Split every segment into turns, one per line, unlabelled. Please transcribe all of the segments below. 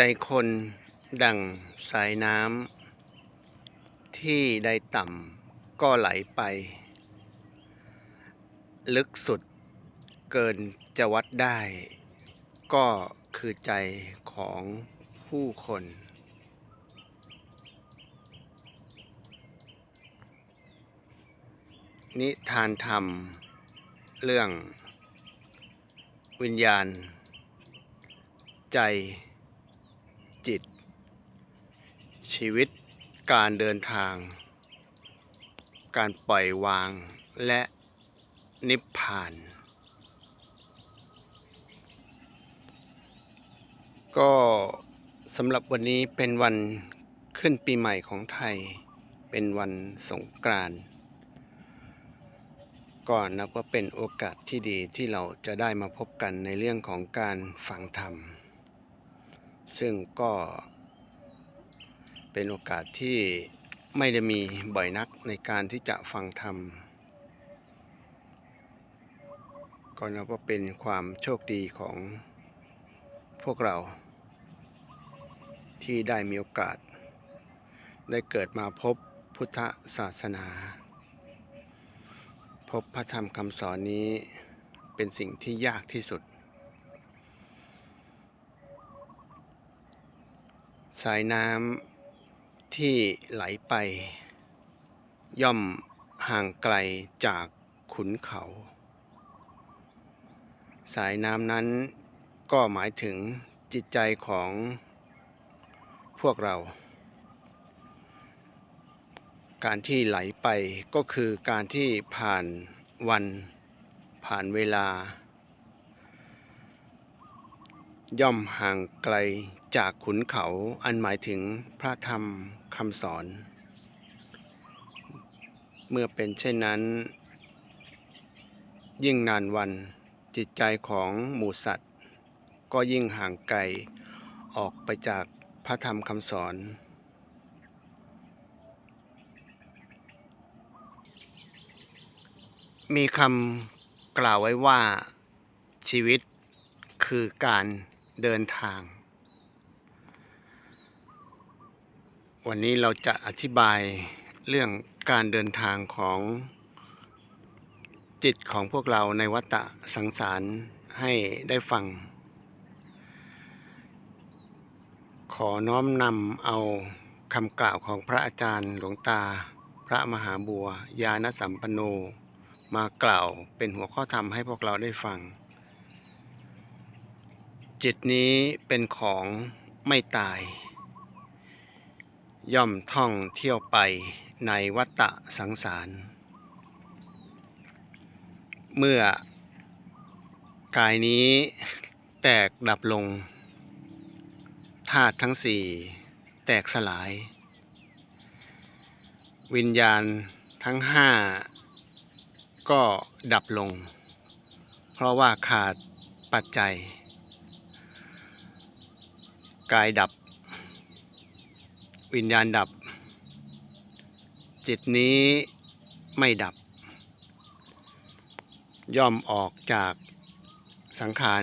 ใจคนดังสายน้ำที่ใดต่ำก็ไหลไป ลึกสุดเกินจะวัดได้ ก็คือใจของผู้คน นิทานธรรม เรื่อง วิญญาณ ใจ จิต ชีวิตการเดินทาง การปล่อยวางและนิพพาน ก็สำหรับวันนี้เป็นวันขึ้นปีใหม่ของไทย เป็นวันสงกรานต์ก็นับว่าเป็นโอกาสที่ดีที่เราจะได้มาพบกันในเรื่องของการฟังธรรม ซึ่งก็เป็นโอกาสที่ไม่ได้มีบ่อยนักในการที่จะฟังธรรม ก็นับว่าเป็นความโชคดีของพวกเรา ที่ได้มีโอกาส ได้เกิดมาพบพุทธศาสนา พบพระธรรมคำสอนนี้เป็นสิ่งที่ยากที่สุด สายน้ำที่ไหลไป ย่อมห่างไกลจากขุนเขา สายน้ำนั้นก็หมายถึงจิตใจของพวกเรา การที่ไหลไปก็คือการที่ผ่านวัน ผ่านเวลา ย่อมห่างไกลจากขุนเขาอันหมายถึงพระธรรมคำสอน เมื่อเป็นเช่นนั้น ยิ่งนานวันจิตใจของหมูสัตว์ ก็ยิ่งห่างไกลออกไปจากพระธรรมคำสอน มีคำกล่าวไว้ว่าชีวิตคือการ เดินทาง วันนี้เราจะอธิบายเรื่องการเดินทางของจิตของพวกเราในวัฏสังสารให้ได้ฟัง ขอน้อมนำเอาคำกล่าวของพระอาจารย์หลวงตา พระมหาบัวยานสัมปันโน มากล่าวเป็นหัวข้อธรรมให้พวกเราได้ฟัง จิตนี้เป็นของไม่ตาย ย่อมท่องเที่ยวไปในวัฏสังสาร เมื่อกายนี้แตกดับลงธาตุทั้งสี่แตกสลาย วิญญาณทั้งห้าก็ดับลง เพราะว่าขาดปัจจัย กายดับ วิญญาณดับ จิตนี้ไม่ดับ ย่อมออกจากสังขาร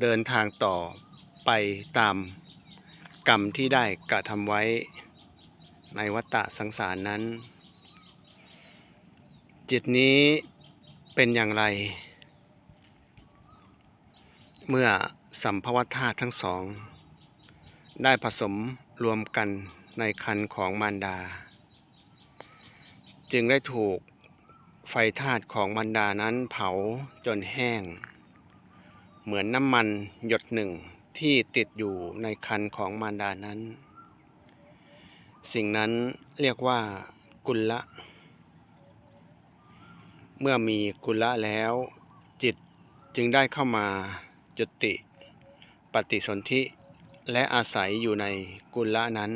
เดินทางต่อไปตามกรรมที่ได้กระทำไว้ในวัฏสังสารนั้น จิตนี้เป็นอย่างไร เมื่อสัมภวธาตุทั้งสอง ได้ผสมรวมกันในคันของมารดา จึงได้ถูกไฟธาตุของมารดานั้นเผาจนแห้ง เหมือนน้ำมันหยดหนึ่งที่ติดอยู่ในคันของมารดานั้น สิ่งนั้นเรียกว่ากุลละ เมื่อมีกุลละแล้ว จิตจึงได้เข้ามาจุติ ปฏิสนธิ และอาศัยอยู่ในกุละนั้น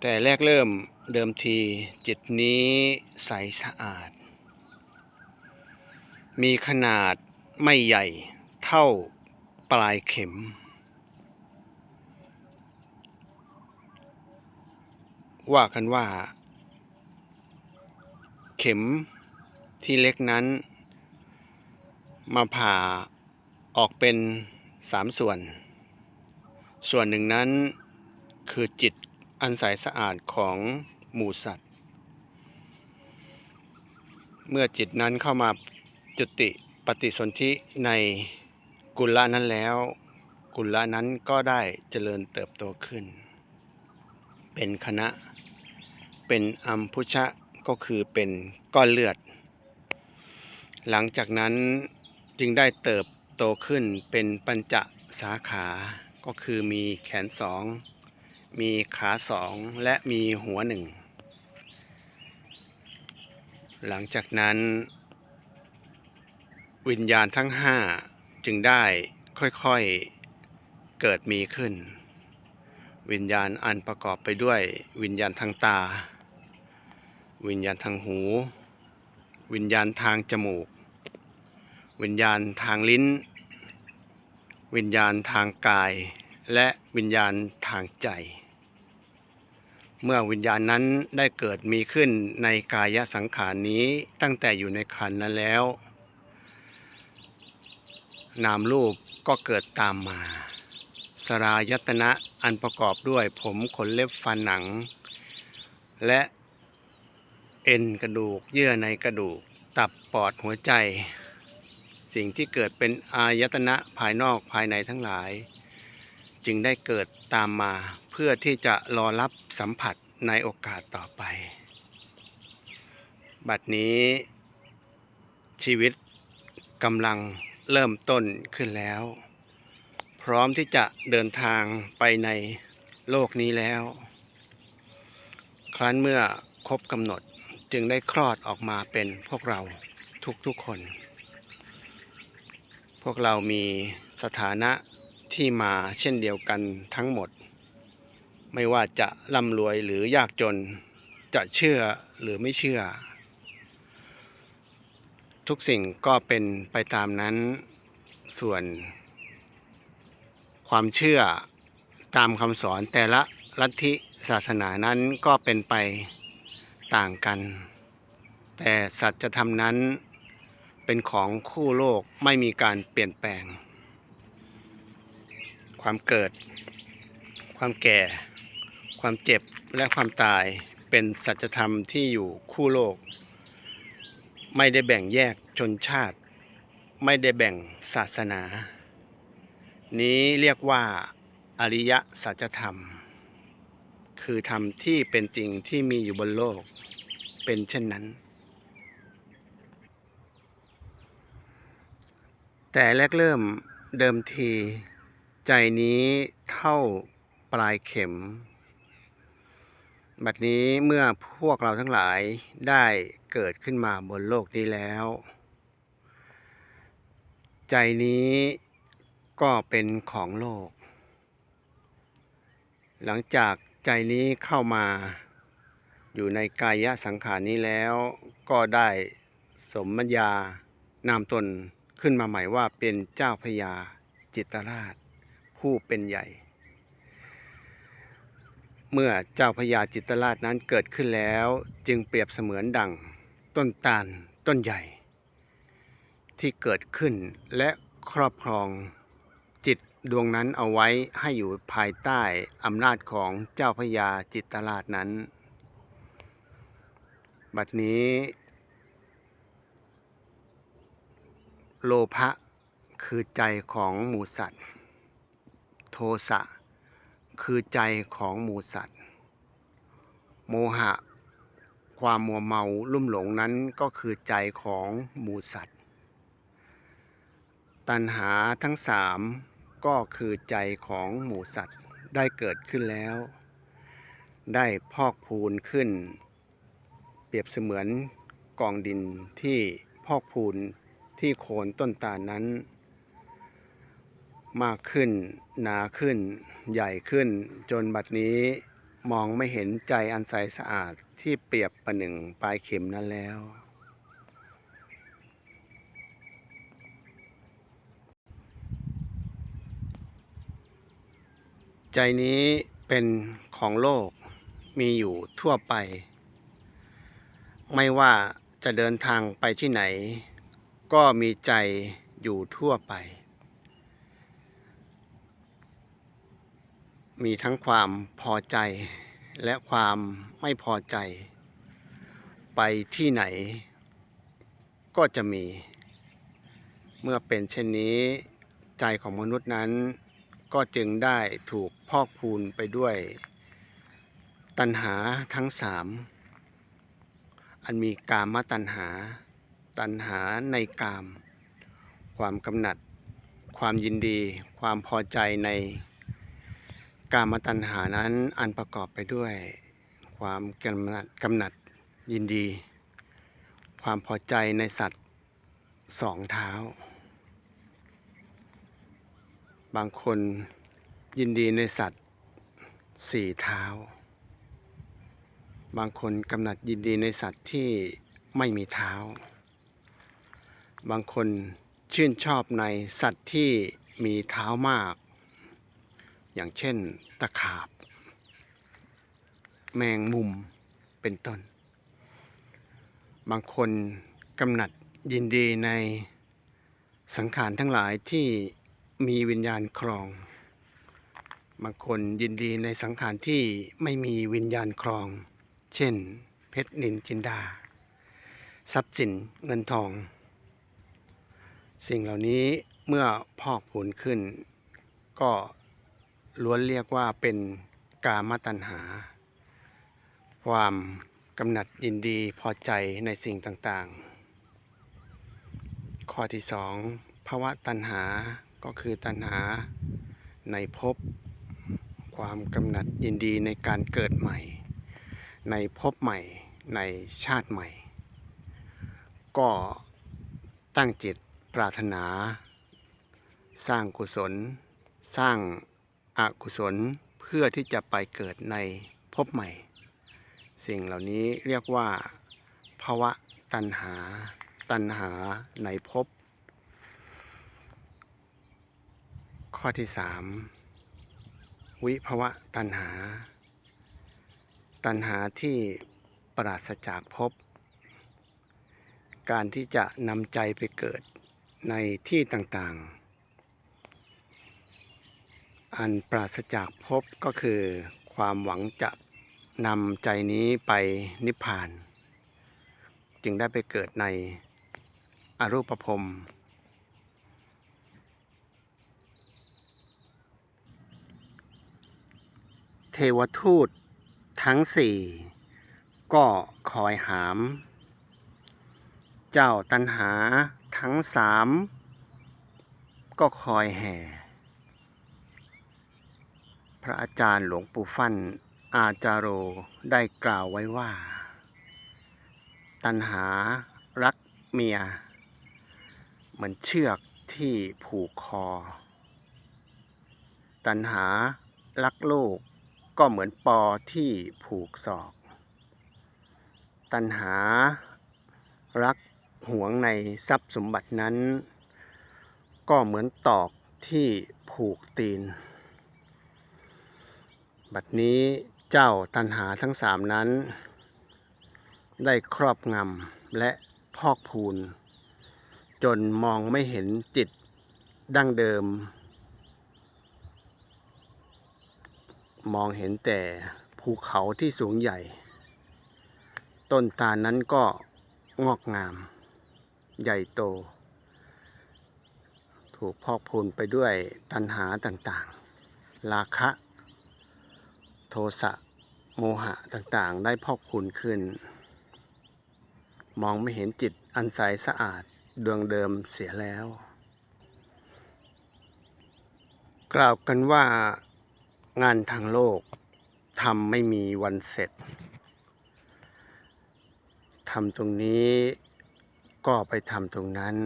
แต่แรกเริ่มเดิมทีจิตนี้ใสสะอาด มีขนาดไม่ใหญ่เท่าปลายเข็ม ว่ากันว่า เข็มที่เล็กนั้น มาผ่า ออกเป็นสามส่วน ส่วนหนึ่งนั้นคือจิตอันใสสะอาดของหมูสัตว์ เมื่อจิตนั้นเข้ามาจุติปฏิสนธิในกุลละนั้นแล้ว กุลละนั้นก็ได้เจริญเติบโตขึ้น เป็นคณะ เป็นอัมพุชะก็คือเป็นก้อนเลือด หลังจากนั้นจึงได้เติบ โตขึ้นเป็นปัญจสาขา ก็คือมีแขนสอง มีขาสอง และมีหัวหนึ่ง หลังจากนั้น วิญญาณทั้งห้าจึงได้ค่อยๆเกิดมีขึ้น วิญญาณอันประกอบไปด้วย วิญญาณทางตา วิญญาณทางหู วิญญาณทางจมูก วิญญาณทางลิ้น วิญญาณทางกาย และวิญญาณทางใจ เมื่อวิญญาณนั้นได้เกิดมีขึ้นในกายสังขารนี้ตั้งแต่อยู่ในขันนั้นแล้ว นามรูปก็เกิดตามมา สรายตนะอันประกอบด้วยผมขนเล็บฟันหนัง และเอ็นกระดูกเยื่อในกระดูกตับปอดหัวใจ สิ่งที่เกิดเป็นอายตนะภายนอกภายในทั้งหลาย จึงได้เกิดตามมาเพื่อที่จะรอรับสัมผัสในโอกาสต่อไป บัดนี้ชีวิตกำลังเริ่มต้นขึ้นแล้ว พร้อมที่จะเดินทางไปในโลกนี้แล้ว ครั้นเมื่อครบกำหนดจึงได้คลอดออกมาเป็นพวกเราทุกๆคน วกเรามีสถานะที่มาเช่นเดียวกันทั้งหมด ไม่ว่าจะร่ำรวยหรือยากจน จะเชื่อหรือไม่เชื่อ ทุกสิ่งก็เป็นไปตามนั้น ส่วน ความเชื่อตามคำสอนแต่ละลัทธิศาสนานั้นก็เป็นไปต่างกัน แต่สัจธรรมนั้น เป็นของคู่โลกไม่มีการเปลี่ยนแปลง ความเกิด ความแก่ ความเจ็บและความตายเป็นสัจธรรมที่อยู่คู่โลก ไม่ได้แบ่งแยกชนชาติ ไม่ได้แบ่งศาสนา นี้เรียกว่าอริยสัจธรรม คือธรรมที่เป็นจริงที่มีอยู่บนโลก เป็นเช่นนั้น แต่แรกเริ่มเดิมที ใจนี้เท่าปลายเข็ม บัดนี้เมื่อพวกเราทั้งหลายได้เกิดขึ้นมาบนโลกนี้แล้ว ใจนี้ก็เป็นของโลก หลังจากใจนี้เข้ามาอยู่ในกายสังขารนี้แล้วก็ได้สมมัญญานามตน ขึ้นมาใหม่ว่าเป็นเจ้าพญาจิตรราช ผู้เป็นใหญ่ เมื่อเจ้าพญาจิตรราชนั้นเกิดขึ้นแล้ว จึงเปรียบเสมือนดังต้นตาลต้นใหญ่ ที่เกิดขึ้นและครอบครองจิตดวงนั้นเอาไว้ให้อยู่ภายใต้อำนาจของเจ้าพญาจิตรราชนั้น บัดนี้ โลภะคือใจของหมูสัตว์ โทสะคือใจของหมูสัตว์ โมหะ ความมัวเมาลุ่มหลงนั้นก็คือใจของหมูสัตว์ ตัณหาทั้งสามก็คือใจของหมูสัตว์ได้เกิดขึ้นแล้ว ได้พอกพูนขึ้น เปรียบเสมือนกองดินที่พอกพูน ที่โคนต้นตาลนั้น มากขึ้น หนาขึ้น ใหญ่ขึ้น จนบัดนี้มองไม่เห็นใจอันใสสะอาดที่เปรียบประหนึ่งปลายเข็มนั้นแล้ว ใจนี้เป็นของโลกมีอยู่ทั่วไป ไม่ว่าจะเดินทางไปที่ไหน ก็มีใจอยู่ทั่วไป มีทั้งความพอใจและความไม่พอใจ ไปที่ไหน ก็จะมี เมื่อเป็นเช่นนี้ใจของมนุษย์นั้น ก็จึงได้ถูกพอกพูนไปด้วย ตัณหาทั้งสาม อันมีกามตัณหา ตัณหาในกาม ความกำหนัด ความยินดี ความพอใจในกามตัณหานั้นอันประกอบไปด้วย ความกำหนัดกำหนัดยินดี ความพอใจในสัตว์สองเท้า บางคนยินดีในสัตว์สี่เท้า บางคนกำหนัดยินดีในสัตว์ที่ไม่มีเท้า บางคนชื่นชอบในสัตว์ที่มีเท้ามาก อย่างเช่นตะขาบ แมงมุมเป็นต้น บางคนกำหนัดยินดีในสังขารทั้งหลายที่มีวิญญาณครอง บางคนยินดีในสังขารที่ไม่มีวิญญาณครอง เช่น เพชรนินจินดา ทรัพย์สินเงินทอง สิ่งเหล่านี้เมื่อพอกผุนขึ้น ก็ล้วนเรียกว่าเป็นกามตัณหา ความกำหนัดยินดีพอใจในสิ่งต่างๆ ข้อที่สองภาวะตัณหาก็คือตัณหาในภพความกำหนัดยินดีในการเกิดใหม่ ในภพใหม่ในชาติใหม่ ก็ตั้งจิต ปรารถนา สร้างกุศล สร้างอกุศลเพื่อที่จะไปเกิดในภพใหม่ สิ่งเหล่านี้เรียกว่าภาวะตัณหา ตัณหาในภพข้อที่สามวิภวะตัณหา ตัณหาที่ปราศจากภพการที่จะนำใจไปเกิด ในที่ต่างๆ อันปราศจากภพก็คือความหวังจะนำใจนี้ไปนิพพาน จึงได้ไปเกิดในอรูปภพเทวทูตทั้งสี่ก็คอยหาม เจ้าตันหาทั้งสามก็คอยแห่ พระอาจารย์หลวงปู่ฟั่นอาจารโรได้กล่าวไว้ว่า ตันหารักเมีย เหมือนเชือกที่ผูกคอ ตันหารักโลกก็เหมือนปอที่ผูกศอก ตันหารัก หวงในทรัพย์สมบัตินั้น ก็เหมือนตอกที่ผูกตีน บัดนี้เจ้าตันหาทั้งสามนั้น ได้ครอบงำและพอกพูน จนมองไม่เห็นจิตดั้งเดิม มองเห็นแต่ภูเขาที่สูงใหญ่ ต้นตาลนั้นก็งอกงาม ใหญ่โต ถูกพอกพูนไปด้วยตัณหาต่างๆ ราคะ โทสะโมหะต่างๆ ได้พอกพูนขึ้น มองไม่เห็นจิตอันใสสะอาดดวงเดิมเสียแล้ว กล่าวกันว่างานทางโลกทำไม่มีวันเสร็จทำตรงนี้ ก็ไปทำตรงนั้น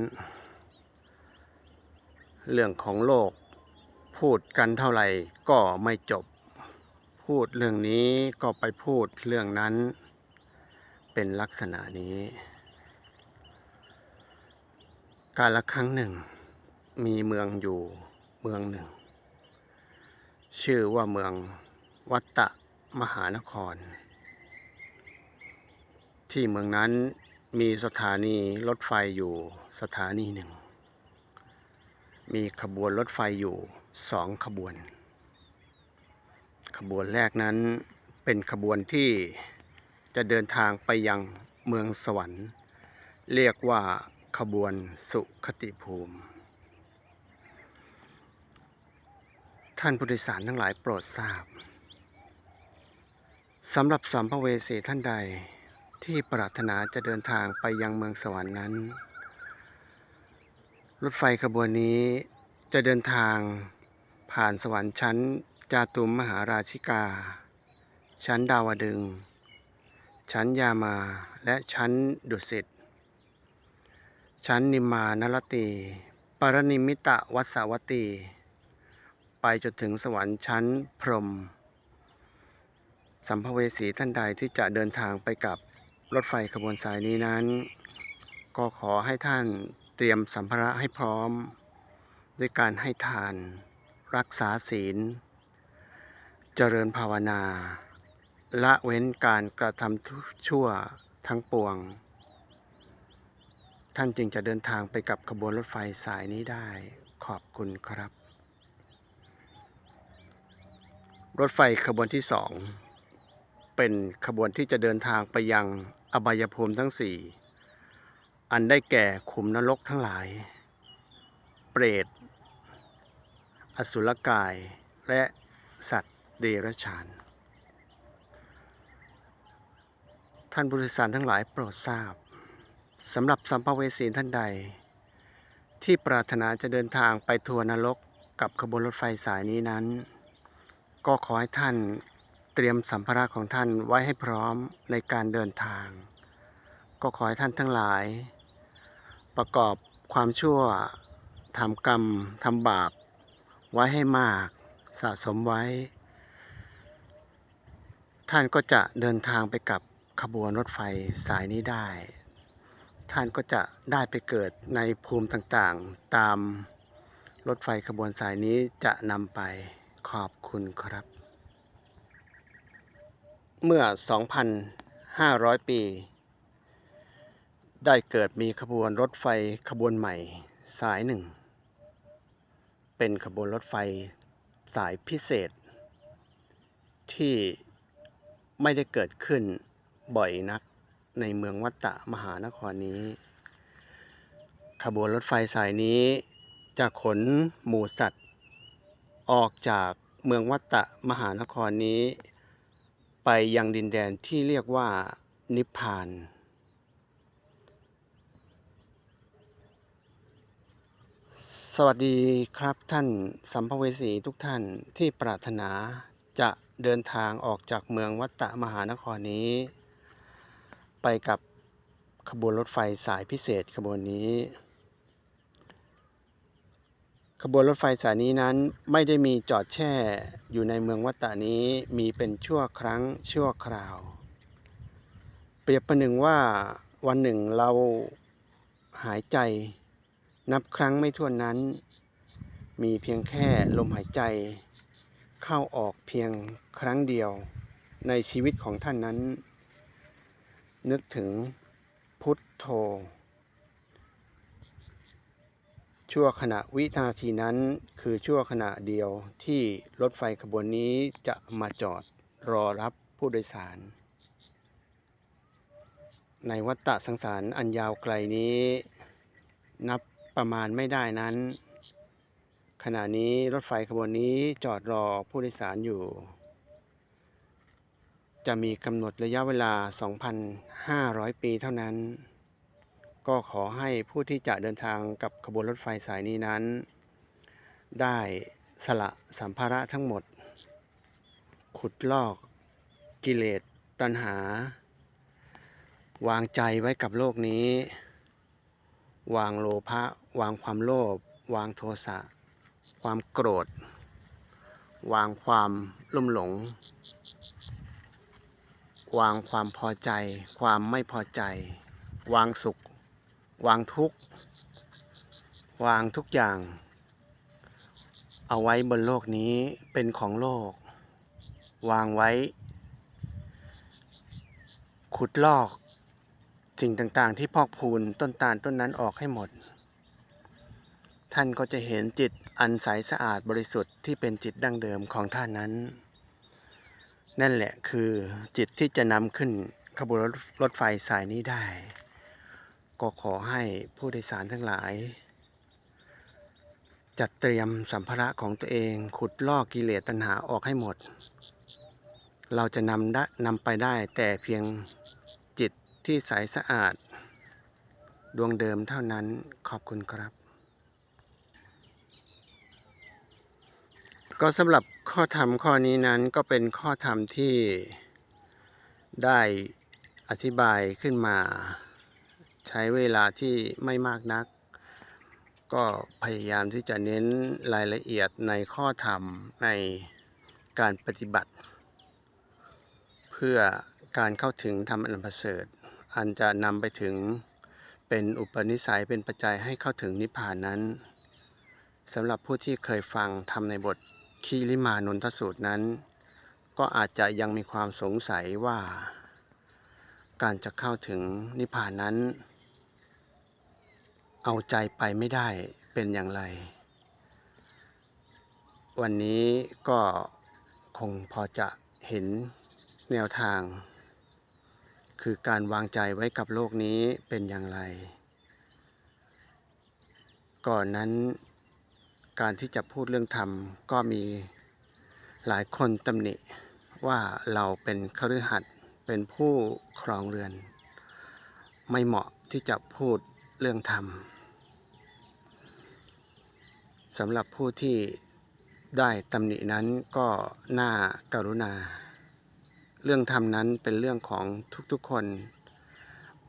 เรื่องของโลกพูดกันเท่าไหร่ก็ไม่จบ พูดเรื่องนี้ก็ไปพูดเรื่องนั้น เป็นลักษณะนี้ การละครั้งหนึ่ง มีเมืองอยู่เมืองหนึ่ง ชื่อว่าเมืองวัตตะมหานคร ที่เมืองนั้น มีสถานีรถไฟอยู่สถานีหนึ่ง มีขบวนรถไฟอยู่สองขบวน ขบวนแรกนั้นเป็นขบวนที่จะเดินทางไปยังเมืองสวรรค์ เรียกว่าขบวนสุขติภูมิ ท่านผู้โดยสารทั้งหลายโปรดทราบสำหรับสัมภเวสีท่านใด ที่ปรารถนาจะเดินทางไปยังเมืองสวรรค์นั้น รถไฟขบวนนี้จะเดินทางผ่านสวรรค์ชั้นจาตุมมหาราชิกา ชั้นดาวดึง ชั้นยามาและชั้นดุสิต ชั้นนิมานรตี ปรนิมิตะวัสวตตี ไปจนถึงสวรรค์ชั้นพรหมสัมภเวสีท่านใดที่จะเดินทางไปกับ รถไฟขบวนสายนี้นั้น ก็ขอให้ท่านเตรียมสัมภาระให้พร้อม ด้วยการให้ทาน รักษาศีล เจริญภาวนา ละเว้นการกระทำชั่วทั้งปวง ท่านจึงจะเดินทางไปกับขบวนรถไฟสายนี้ได้ขอบคุณครับ รถไฟขบวนที่สองเป็นขบวนที่จะเดินทางไปยัง อบายภูมิทั้งสี่อันได้แก่ขุมนรกทั้งหลาย เปรต อสุรกาย และสัตว์เดรัจฉาน ท่านผู้โดยสารทั้งหลายโปรดทราบสำหรับสัมภเวสีท่านใด ที่ปรารถนาจะเดินทางไปทัวร์นรกกับขบวนรถไฟสายนี้นั้น ก็ขอให้ท่าน เตรียมสัมภาระของท่านไว้ให้พร้อมในการเดินทาง ก็ขอให้ท่านทั้งหลาย ประกอบความชั่วทำกรรมทำบาป ไว้ให้มากสะสมไว้ ท่านก็จะเดินทางไปกับขบวนรถไฟสายนี้ได้ ท่านก็จะได้ไปเกิดในภูมิต่างๆ ตามรถไฟขบวนสายนี้จะนำไปขอบคุณครับ เมื่อ 2,500 ปี ได้เกิดมีขบวนรถไฟขบวนใหม่สายหนึ่ง เป็นขบวนรถไฟสายพิเศษ ที่ไม่ได้เกิดขึ้นบ่อยนักในเมืองวัตตะมหานครนี้ ขบวนรถไฟสายนี้จะขนหมูสัตว์ ออกจากเมืองวัตตะมหานครนี้ ไปยังดินแดนที่เรียกว่านิพพาน สวัสดีครับท่านสัมภเวสีทุกท่านที่ปรารถนาจะเดินทางออกจากเมืองวัตตะมหานครนี้ ไปกับขบวนรถไฟสายพิเศษขบวนนี้ ขบวนรถไฟสายนี้นั้นไม่ได้มีจอดแช่อยู่ในเมืองวัตตะนี้มีเป็นชั่วครั้งชั่วคราว เปรียบประหนึ่งว่าวันหนึ่งเราหายใจ นับครั้งไม่ถ้วนนั้น มีเพียงแค่ลมหายใจ เข้าออกเพียงครั้งเดียวในชีวิตของท่านนั้น นึกถึงพุทโธ ชั่วขณะวินาทีนั้นคือชั่วขณะเดียวที่รถไฟขบวนนี้จะมาจอดรอรับผู้โดยสาร ในวัฏฏะสังสารอันยาวไกลนี้ นับประมาณไม่ได้นั้น ขณะนี้รถไฟขบวนนี้จอดรอผู้โดยสารอยู่ จะมีกำหนดระยะเวลา 2,500 ปีเท่านั้น ก็ขอให้ผู้ที่จะเดินทางกับขบวนรถไฟสายนี้นั้น ได้สละสัมภาระทั้งหมด ขุดลอกกิเลสตัณหา วางใจไว้กับโลกนี้ วางโลภะวางความโลภวางโทสะ ความโกรธ วางความลุ่มหลง วางความพอใจ ความไม่พอใจ วางสุข วางทุก วางทุกอย่าง เอาไว้บนโลกนี้เป็นของโลก วางไว้ ขุดลอก สิ่งต่างๆ ที่พอกพูนต้นตาลต้นนั้นออกให้หมด ท่านก็จะเห็นจิตอันใสสะอาดบริสุทธิ์ที่เป็นจิตดั้งเดิมของท่านนั้น นั่นแหละคือจิตที่จะนำขึ้นขบวนรถไฟสายนี้ได้ ก็ขอให้ผู้โดยสารทั้งหลาย จัดเตรียมสัมภาระของตัวเองขุดลอกกิเลสตัณหาออกให้หมด เราจะนำได้นำไปได้แต่เพียงจิตที่ใสสะอาด ดวงเดิมเท่านั้นขอบคุณครับ ก็สำหรับข้อธรรมข้อนี้นั้นก็เป็นข้อธรรมที่ได้อธิบายขึ้นมา ใช้เวลาที่ไม่มากนัก ก็พยายามที่จะเน้นรายละเอียดในข้อธรรมในการปฏิบัติ เพื่อการเข้าถึงธรรมอันประเสริฐ อันจะนำไปถึงเป็นอุปนิสัยเป็นปัจจัยให้เข้าถึงนิพพานนั้นสำหรับผู้ที่เคยฟังธรรมในบทคีริมานนทสูตรนั้น ก็อาจจะยังมีความสงสัยว่า การจะเข้าถึงนิพพานนั้น เอาใจไปไม่ได้เป็นอย่างไร วันนี้ก็คงพอจะเห็นแนวทาง คือการวางใจไว้กับโลกนี้เป็นอย่างไร ก่อนนั้นการที่จะพูดเรื่องธรรมก็มีหลายคนตำหนิว่าเราเป็นคฤหัสถ์เป็นผู้ครองเรือน ไม่เหมาะที่จะพูดเรื่องธรรม สำหรับผู้ที่ได้ตำหนินั้นก็น่าการุณา เรื่องธรรมนั้นเป็นเรื่องของทุกๆคน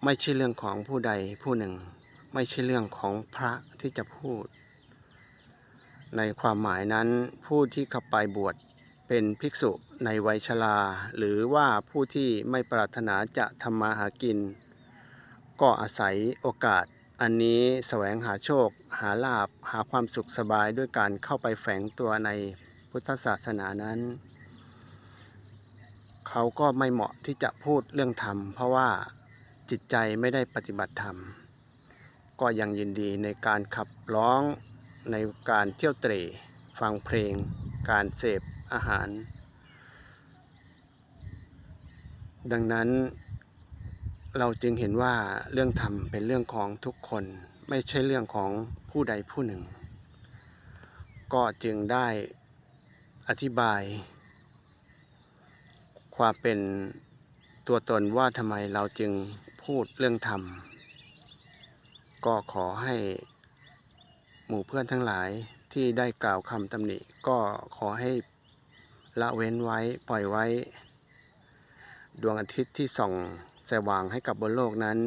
ไม่ใช่เรื่องของผู้ใดผู้หนึ่ง ไม่ใช่เรื่องของพระที่จะพูด ในความหมายนั้นผู้ที่เข้าไปบวชเป็นภิกษุในวัยชราหรือว่าผู้ที่ไม่ปรารถนาจะทำมาหากิน ก็อาศัยโอกาส อันนี้แสวงหาโชค หาลาบหาความสุขสบายด้วยการเข้าไปแฝงตัวในพุทธศาสนานั้น เขาก็ไม่เหมาะที่จะพูดเรื่องธรรม เพราะว่าจิตใจไม่ได้ปฏิบัติธรรม ก็ยังยินดีในการขับร้องในการเที่ยวเตร่ฟังเพลง การเสพอาหาร ดังนั้น เราจึงเห็นว่าเรื่องธรรมเป็นเรื่องของทุกคนไม่ใช่เรื่องของผู้ใดผู้หนึ่ง ก็จึงได้อธิบาย ความเป็นตัวตนว่าทำไมเราจึงพูดเรื่องธรรม ก็ขอให้หมู่เพื่อนทั้งหลายที่ได้กล่าวคำตำหนิก็ขอให้ละเว้นไว้ปล่อยไว้ ดวงอาทิตย์ที่ส่อง สว่างให้กับบนโลกนั้น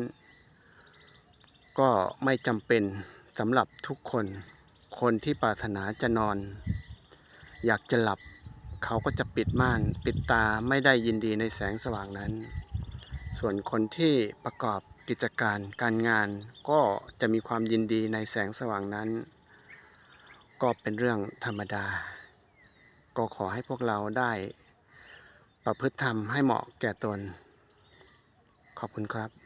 ก็ไม่จำเป็นสำหรับทุกคน คนที่ปรารถนาจะนอน อยากจะหลับเขาก็จะปิดม่านปิดตาไม่ได้ยินดีในแสงสว่างนั้น ส่วนคนที่ประกอบกิจการการงานก็จะมีความยินดีในแสงสว่างนั้น ก็เป็นเรื่องธรรมดา ก็ขอให้พวกเราได้ ประพฤติธรรมให้เหมาะแก่ตน ขอบคุณครับ